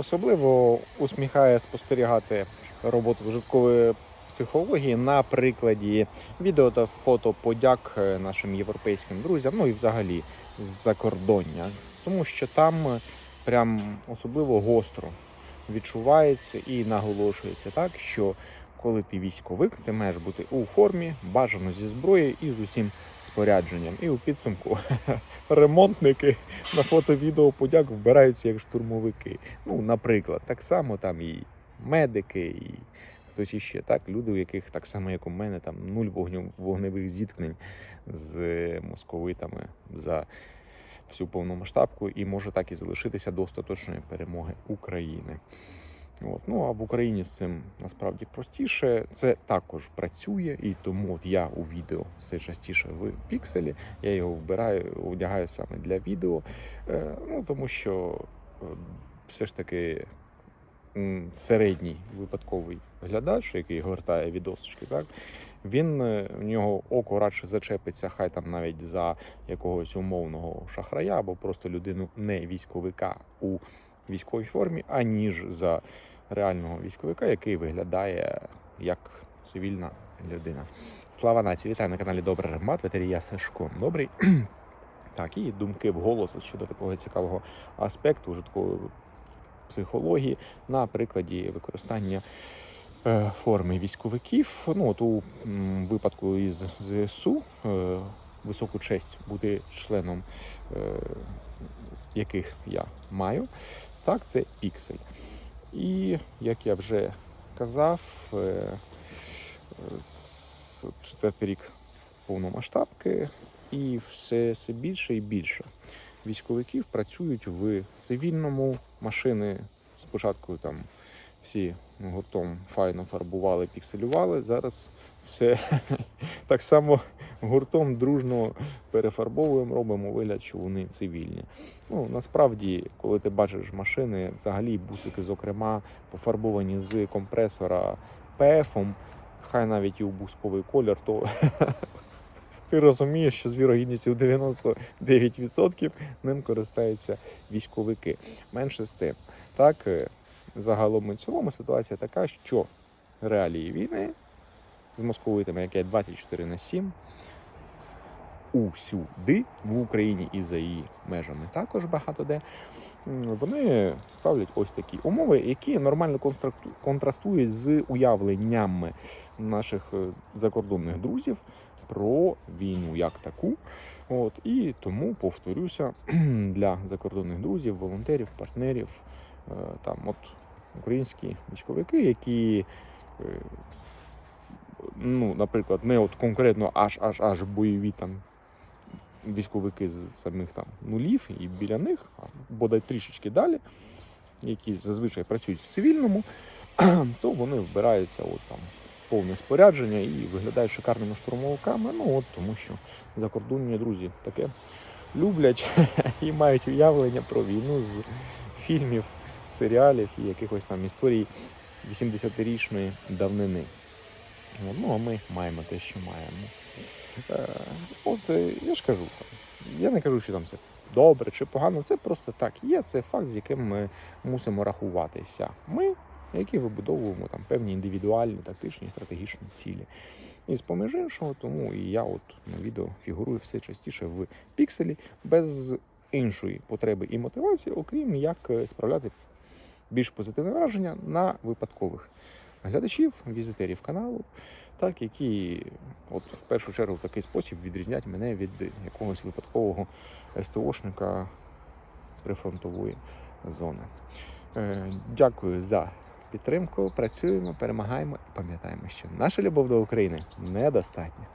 Особливо усміхає спостерігати роботу вжиткової психології на прикладі відео та фото подяк е, нашим європейським друзям, ну і взагалі з-за кордоння. Тому що там е, прям особливо гостро відчувається і наголошується так, що коли ти військовик, ти маєш бути у формі, бажано зі зброєю і з усім спорядженням. І у підсумку ремонтники на фото-відео подяк вбираються як штурмовики. Ну, наприклад, так само там і медики, і хтось іще, так, люди, у яких так само, як у мене, там нуль вогню, вогневих зіткнень з московитами за всю повномасштабку, і може так і залишитися до остаточної перемоги України. От. Ну а в Україні з цим насправді простіше. Це також працює, і тому от я у відео все частіше в пікселі. Я його вбираю, одягаю саме для відео. Е, ну тому що е, все ж таки середній випадковий глядач, який гортає відосочки, так він е, в нього око радше зачепиться, хай там навіть за якогось умовного шахрая або просто людину не військовика у військовій формі, аніж за реального військовика, який виглядає як цивільна людина. Слава нації! Вітаю на каналі Добрий Ремат, ветерія Сашко. Добрий. Так, і думки вголос щодо такого цікавого аспекту житкої психології на прикладі використання е, форми військовиків. Ну, от у випадку із ЗСУ е, високу честь бути членом, е, яких я маю. Так, це піксель. І як я вже казав, е, четвертий рік повномасштабки, і все, все більше і більше військовиків працюють в цивільному. Машини спочатку там всі гуртом файно фарбували, пікселювали. Зараз все так само гуртом дружно перефарбовуємо, робимо вигляд, що вони цивільні. Ну насправді, коли ти бачиш машини, взагалі бусики, зокрема, пофарбовані з компресора ПФом, хай навіть і у бусковий колір, то ти розумієш, що з вірогідністю 99% ним користаються військовики. Менше з тим. Так, е, загалом і цілому ситуація така, що реалії війни з московитами, яке 24 на 7, усюди в Україні і за її межами також багато де. Вони ставлять ось такі умови, які нормально контрастують з уявленнями наших е, закордонних друзів про війну як таку. От і тому повторюся для закордонних друзів, волонтерів, партнерів, е, там от українські військовики, які. Ну, наприклад, не от конкретно аж аж аж бойові там військовики з самих там нулів і біля них, а бодай трішечки далі, які зазвичай працюють в цивільному, то вони вбираються от там повне спорядження і виглядають шикарними штурмовиками. Ну от тому що закордонні друзі таке люблять і мають уявлення про війну з фільмів, серіалів і якихось там історій 80-річної давнини. Ну, а ми маємо те, що маємо. Е, От е, я ж кажу, я не кажу, що там все добре чи погано, це просто так є. Це факт, з яким ми мусимо рахуватися. Ми, які вибудовуємо там певні індивідуальні, тактичні, стратегічні цілі. І з поміж іншого, тому і я от на відео фігурую все частіше в пікселі без іншої потреби і мотивації, окрім як е, справляти більш позитивне враження на випадкових глядачів, візитерів каналу, так, які от в першу чергу в такий спосіб відрізнять мене від якогось випадкового СТОшника прифронтової зони. Е, Дякую за підтримку. Працюємо, перемагаємо і пам'ятаємо, що наша любов до України недостатня.